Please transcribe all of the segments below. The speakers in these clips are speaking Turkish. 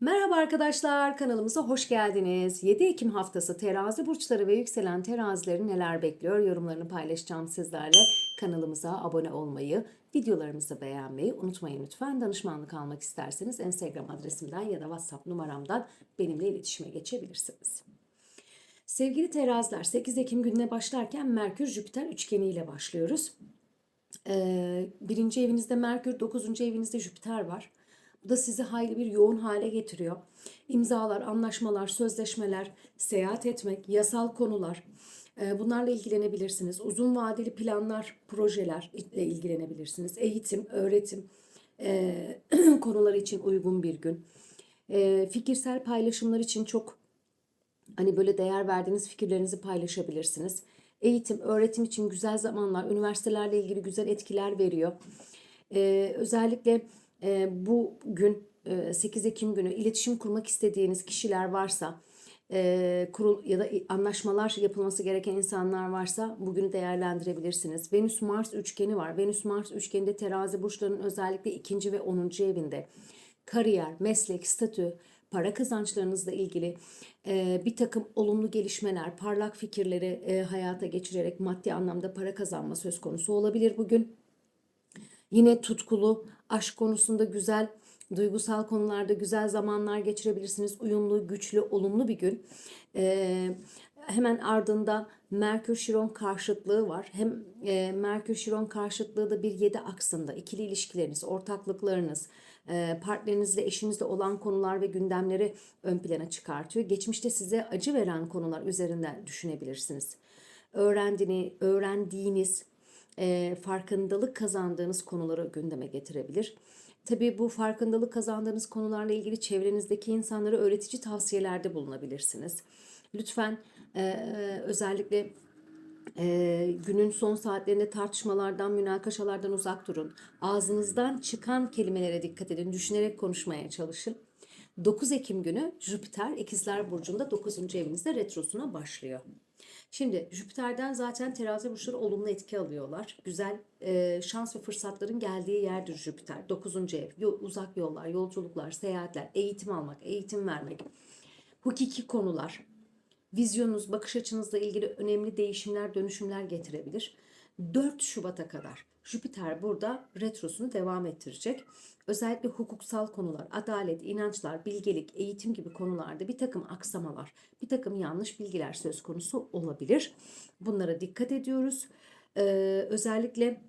Merhaba arkadaşlar, kanalımıza hoş geldiniz. 7 Ekim haftası terazi burçları ve yükselen terazileri neler bekliyor yorumlarını paylaşacağım sizlerle. Kanalımıza abone olmayı, videolarımızı beğenmeyi unutmayın lütfen. Danışmanlık almak isterseniz Instagram adresimden ya da WhatsApp numaramdan benimle iletişime geçebilirsiniz. Sevgili teraziler 8 Ekim gününe başlarken Merkür Jüpiter üçgeniyle başlıyoruz. Ee, birinci evinizde Merkür, dokuzuncu evinizde Jüpiter var. Bu da sizi hayli bir yoğun hale getiriyor. İmzalar, anlaşmalar, sözleşmeler, seyahat etmek, yasal konular e, bunlarla ilgilenebilirsiniz. Uzun vadeli planlar, projeler ile ilgilenebilirsiniz. Eğitim, öğretim e, konuları için uygun bir gün. E, fikirsel paylaşımlar için çok Hani böyle değer verdiğiniz fikirlerinizi paylaşabilirsiniz. Eğitim, öğretim için güzel zamanlar, üniversitelerle ilgili güzel etkiler veriyor. Ee, özellikle e, bu gün e, 8 Ekim günü iletişim kurmak istediğiniz kişiler varsa, e, kurul ya da anlaşmalar yapılması gereken insanlar varsa bugünü değerlendirebilirsiniz. Venüs-Mars üçgeni var. Venüs-Mars üçgeninde terazi burçlarının özellikle ikinci ve 10. evinde kariyer, meslek, statü, para kazançlarınızla ilgili e, bir takım olumlu gelişmeler, parlak fikirleri e, hayata geçirerek maddi anlamda para kazanma söz konusu olabilir bugün. Yine tutkulu, aşk konusunda güzel, duygusal konularda güzel zamanlar geçirebilirsiniz. Uyumlu, güçlü, olumlu bir gün. E, hemen ardında Merkür Şiron karşıtlığı var. Hem e, Merkür Şiron karşıtlığı da bir yedi aksında ikili ilişkileriniz, ortaklıklarınız, e, partnerinizle, eşinizle olan konular ve gündemleri ön plana çıkartıyor. Geçmişte size acı veren konular üzerinden düşünebilirsiniz. Öğrendiğini, öğrendiğiniz, e, farkındalık kazandığınız konuları gündeme getirebilir. Tabii bu farkındalık kazandığınız konularla ilgili çevrenizdeki insanlara öğretici tavsiyelerde bulunabilirsiniz. Lütfen e, özellikle e, günün son saatlerinde tartışmalardan, münakaşalardan uzak durun. Ağzınızdan çıkan kelimelere dikkat edin. Düşünerek konuşmaya çalışın. 9 Ekim günü Jüpiter İkizler Burcu'nda 9. evinizde retrosuna başlıyor. Şimdi Jüpiter'den zaten terazi burçları olumlu etki alıyorlar. Güzel e, şans ve fırsatların geldiği yerdir Jüpiter. 9. ev, yol, uzak yollar, yolculuklar, seyahatler, eğitim almak, eğitim vermek, hukuki konular, vizyonunuz, bakış açınızla ilgili önemli değişimler, dönüşümler getirebilir. 4 Şubat'a kadar Jüpiter burada retrosunu devam ettirecek. Özellikle hukuksal konular, adalet, inançlar, bilgelik, eğitim gibi konularda bir takım aksamalar, bir takım yanlış bilgiler söz konusu olabilir. Bunlara dikkat ediyoruz. Ee, özellikle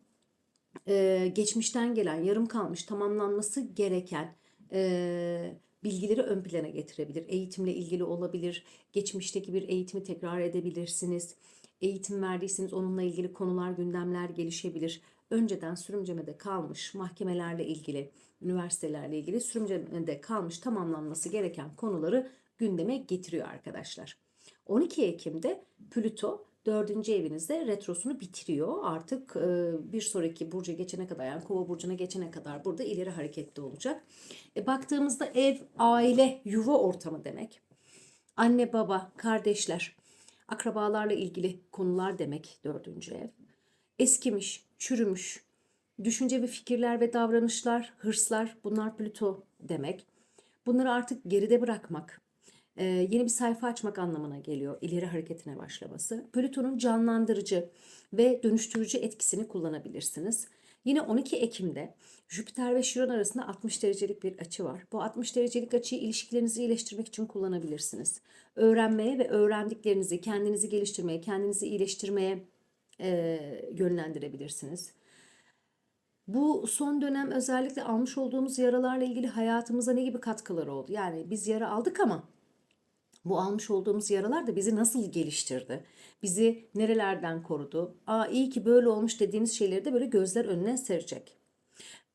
e, geçmişten gelen, yarım kalmış, tamamlanması gereken e, bilgileri ön plana getirebilir. Eğitimle ilgili olabilir. Geçmişteki bir eğitimi tekrar edebilirsiniz. Eğitim verdiyseniz onunla ilgili konular, gündemler gelişebilir. Önceden sürümcemede kalmış mahkemelerle ilgili, üniversitelerle ilgili sürümcemede kalmış tamamlanması gereken konuları gündeme getiriyor arkadaşlar. 12 Ekim'de Plüto dördüncü evinizde retrosunu bitiriyor. Artık e, bir sonraki burca geçene kadar yani kova burcuna geçene kadar burada ileri hareketli olacak. E, baktığımızda ev, aile, yuva ortamı demek. Anne, baba, kardeşler, akrabalarla ilgili konular demek dördüncü ev. Eskimiş, çürümüş, düşünce ve fikirler ve davranışlar, hırslar bunlar Plüto demek. Bunları artık geride bırakmak, e, yeni bir sayfa açmak anlamına geliyor ileri hareketine başlaması. Plüton'un canlandırıcı ve dönüştürücü etkisini kullanabilirsiniz. Yine 12 Ekim'de Jüpiter ve Şiron arasında 60 derecelik bir açı var. Bu 60 derecelik açıyı ilişkilerinizi iyileştirmek için kullanabilirsiniz. Öğrenmeye ve öğrendiklerinizi, kendinizi geliştirmeye, kendinizi iyileştirmeye e, yönlendirebilirsiniz. Bu son dönem özellikle almış olduğumuz yaralarla ilgili hayatımıza ne gibi katkıları oldu? Yani biz yara aldık ama bu almış olduğumuz yaralar da bizi nasıl geliştirdi? Bizi nerelerden korudu? Aa iyi ki böyle olmuş dediğiniz şeyleri de böyle gözler önüne serecek.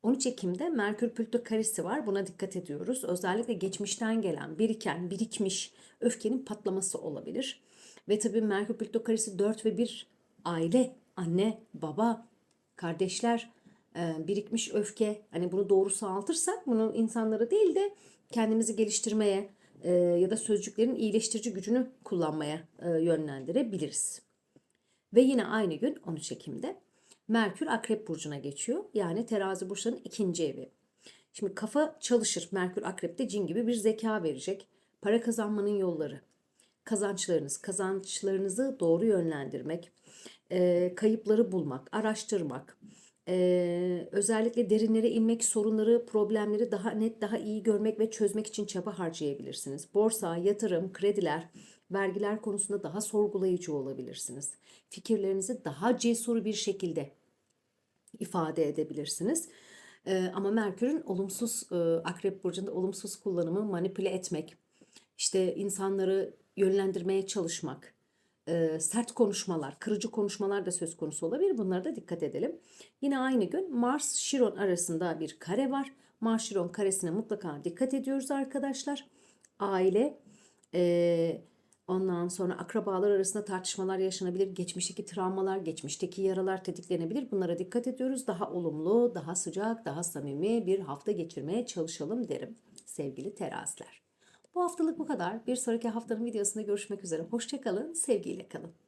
13 Ekim'de Merkür Plüto karesi var. Buna dikkat ediyoruz. Özellikle geçmişten gelen, biriken, birikmiş öfkenin patlaması olabilir. Ve tabii Merkür Plüto karesi 4 ve 1 aile, anne, baba, kardeşler, birikmiş öfke. Hani bunu doğru sağaltırsak bunu insanlara değil de kendimizi geliştirmeye, e, ya da sözcüklerin iyileştirici gücünü kullanmaya e, yönlendirebiliriz. Ve yine aynı gün 13 Ekim'de Merkür Akrep Burcu'na geçiyor. Yani terazi burçlarının ikinci evi. Şimdi kafa çalışır. Merkür Akrep'te cin gibi bir zeka verecek. Para kazanmanın yolları. Kazançlarınız, kazançlarınızı doğru yönlendirmek, e, kayıpları bulmak, araştırmak, e, özellikle derinlere inmek, sorunları, problemleri daha net, daha iyi görmek ve çözmek için çaba harcayabilirsiniz. Borsa, yatırım, krediler, vergiler konusunda daha sorgulayıcı olabilirsiniz. Fikirlerinizi daha cesur bir şekilde ifade edebilirsiniz. Ee, ama Merkür'ün olumsuz e, Akrep burcunda olumsuz kullanımı manipüle etmek, işte insanları yönlendirmeye çalışmak, e, sert konuşmalar, kırıcı konuşmalar da söz konusu olabilir. Bunlara da dikkat edelim. Yine aynı gün Mars Şiron arasında bir kare var. Mars Şiron karesine mutlaka dikkat ediyoruz arkadaşlar. Aile e, Ondan sonra akrabalar arasında tartışmalar yaşanabilir. Geçmişteki travmalar, geçmişteki yaralar tetiklenebilir. Bunlara dikkat ediyoruz. Daha olumlu, daha sıcak, daha samimi bir hafta geçirmeye çalışalım derim sevgili teraziler. Bu haftalık bu kadar. Bir sonraki haftanın videosunda görüşmek üzere. Hoşçakalın, sevgiyle kalın.